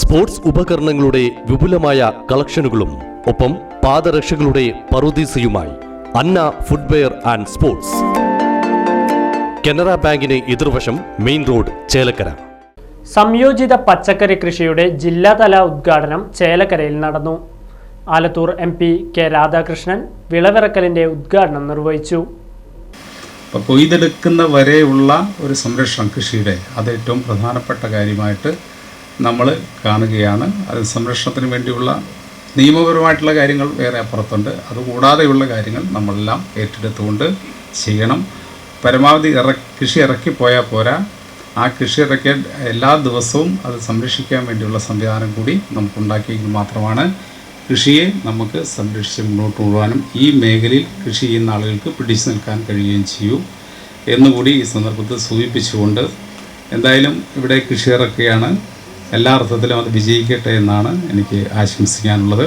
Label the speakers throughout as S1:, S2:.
S1: Sports ഉപകരണങ്ങളുടെ വിപുലമായ കളക്ഷനുകളും ഒപ്പം പാദരക്ഷകളുടെ പറുദീസയുമായി Anna footwear and sports. Canara ബാങ്കിന് എതിർവശം മെയിൻ റോഡ് ചേലക്കര.
S2: സംയോജിത പച്ചക്കറി കൃഷിയുടെ ജില്ലാതല ഉദ്ഘാടനം ചേലക്കരയിൽ നടന്നു. Alathur M P K Radhakrishnan വിളവിറക്കലിന്റെ ഉദ്ഘാടനം നിർവഹിച്ചു.
S3: അപ്പോൾ കൊയ്തെടുക്കുന്ന വരെയുള്ള ഒരു സംരക്ഷണം കൃഷിയുടെ അത് ഏറ്റവും പ്രധാനപ്പെട്ട കാര്യമായിട്ട് നമ്മൾ കാണുകയാണ്. അത് സംരക്ഷണത്തിന് വേണ്ടിയുള്ള നിയമപരമായിട്ടുള്ള കാര്യങ്ങൾ വേറെ അപ്പുറത്തുണ്ട്. അതുകൂടാതെയുള്ള കാര്യങ്ങൾ നമ്മളെല്ലാം ഏറ്റെടുത്തുകൊണ്ട് ചെയ്യണം. പരമാവധി ഇറ കൃഷി ഇറക്കിപ്പോയാൽ പോരാ. ആ കൃഷി ഇറക്കിയ എല്ലാ ദിവസവും അത് സംരക്ഷിക്കാൻ വേണ്ടിയുള്ള സംവിധാനം കൂടി നമുക്കുണ്ടാക്കിയെങ്കിൽ മാത്രമാണ് കൃഷിയെ നമുക്ക് സംരക്ഷിച്ച് മുന്നോട്ട് കൊണ്ടുപോകാനും ഈ മേഖലയിൽ കൃഷി ചെയ്യുന്ന ആളുകൾക്ക് പിടിച്ചു നിൽക്കാൻ കഴിയുകയും ചെയ്യൂ എന്നുകൂടി ഈ സന്ദർഭത്തിൽ സൂചിപ്പിച്ചുകൊണ്ട് എന്തായാലും ഇവിടെ കൃഷി ഇറക്കുകയാണ്. എല്ലാ അർത്ഥത്തിലും അത് വിജയിക്കട്ടെ എന്നാണ് എനിക്ക് ആശംസിക്കാനുള്ളത്.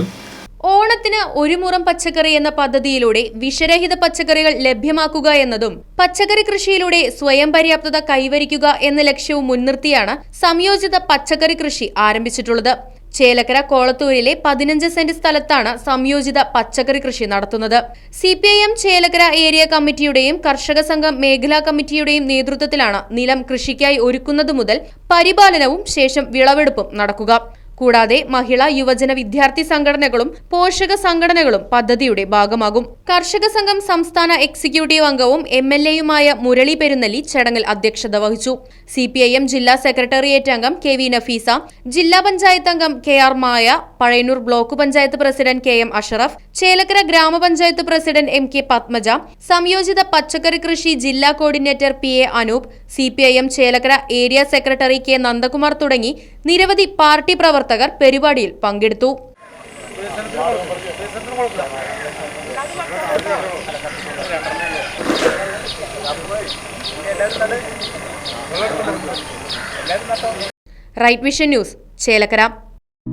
S4: ഓണത്തിന് ഒരു മുറം പച്ചക്കറി എന്ന പദ്ധതിയിലൂടെ വിഷരഹിത പച്ചക്കറികൾ ലഭ്യമാക്കുക എന്നതും പച്ചക്കറി കൃഷിയിലൂടെ സ്വയം പര്യാപ്തത കൈവരിക്കുക എന്ന ലക്ഷ്യവും മുൻനിർത്തിയാണ് സംയോജിത പച്ചക്കറി കൃഷി ആരംഭിച്ചിട്ടുള്ളത്. ചേലക്കര കോളത്തൂരിലെ പതിനഞ്ച് സെന്റ് സ്ഥലത്താണ് സംയോജിത പച്ചക്കറി കൃഷി നടത്തുന്നത്. C P I M Chelakkara area കമ്മിറ്റിയുടെയും കർഷക സംഘം മേഖലാ കമ്മിറ്റിയുടെയും നേതൃത്വത്തിലാണ് നിലം കൃഷിക്കായി ഒരുക്കുന്നത് മുതൽ പരിപാലനവും ശേഷം വിളവെടുപ്പും നടക്കുക. കൂടാതെ മഹിളാ യുവജന വിദ്യാർത്ഥി സംഘടനകളും പോഷക സംഘടനകളും പദ്ധതിയുടെ ഭാഗമാകും. കർഷക സംഘം സംസ്ഥാന എക്സിക്യൂട്ടീവ് അംഗവും എം എൽ എയുമായ മുരളി പെരുന്നല്ലി ചടങ്ങിൽ അധ്യക്ഷത വഹിച്ചു. സി പി ഐ എം ജില്ലാ സെക്രട്ടേറിയറ്റ് അംഗം കെ വി നഫീസ ജില്ലാ പഞ്ചായത്ത് അംഗം K R Maya Pazhayannur block panchayat president K M Ashraf Chelakkara ഗ്രാമപഞ്ചായത്ത് പ്രസിഡന്റ് എം കെ പത്മജ സംയോജിത പച്ചക്കറി കൃഷി ജില്ലാ coordinator P A Anoop C P I M Chelakkara area secretary K Nandakumar തുടങ്ങി നിരവധി പാർട്ടി പ്രവർത്തകർ പരിപാടിയിൽ പങ്കെടുത്തു. Right vision news Chelakkara.